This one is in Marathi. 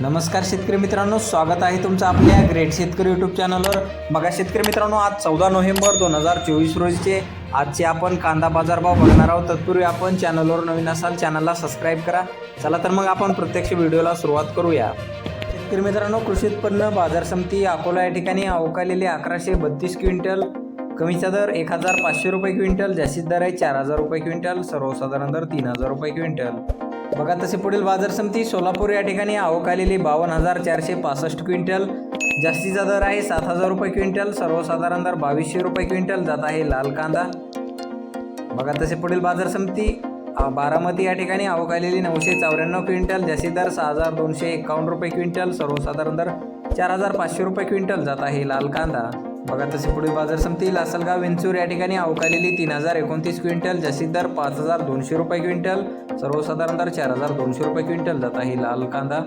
नमस्कार शेतकरी मित्रांनो स्वागत आहे तुमचं आपल्या ग्रेट शेतकरी यूट्यूब चॅनलवर बघा शेतकरी मित्रांनो आज चौदा नोव्हेंबर दोन हजार चोवीस रोजीचे. आजचे आपण कांदा बाजारभाव बघणार आहोत. तत्पूर्वी आपण चॅनलवर नवीन असाल चॅनलला सबस्क्राईब करा. चला तर मग आपण प्रत्यक्ष व्हिडिओला सुरुवात करूया. शेतकरी मित्रांनो कृषी उत्पन्न बाजार समिती अकोला या ठिकाणी अवकालेले अकराशे बत्तीस क्विंटल. कमीचा दर एक हजार पाचशे रुपये क्विंटल जास्तीत दर आहे चार हजार रुपये क्विंटल सर्वसाधारण दर तीन हजार रुपये क्विंटल. बघा तसे पुढील बाजार समिती सोलापूर या ठिकाणी आवक आलेली बावन्न हजार चारशे पासष्ट क्विंटल. जास्तीचा दर आहे सात हजार रुपये क्विंटल. सर्वसाधारण दर बावीसशे रुपये क्विंटल. जात आहे लाल कांदा. बघा तसे पुढील बाजार समिती बारामती या ठिकाणी आवक आलेली नऊशे चौऱ्याण्णव क्विंटल. जास्तीत दर सहा हजार दोनशे एकावन्न रुपये क्विंटल. सर्वसाधारण दर चार हजार पाचशे रुपये क्विंटल. जात आहे लाल कांदा. बघा तसे पुढील बाजार समिती लासलगाव विंचूर या ठिकाणी अवकालेली तीन हजार एकोणतीस क्विंटल जास्तीत दर पाच हजार दोनशे रुपये क्विंटल सर्वसाधारण दर चार हजार दोनशे रुपये क्विंटल जात आहे लाल कांदा.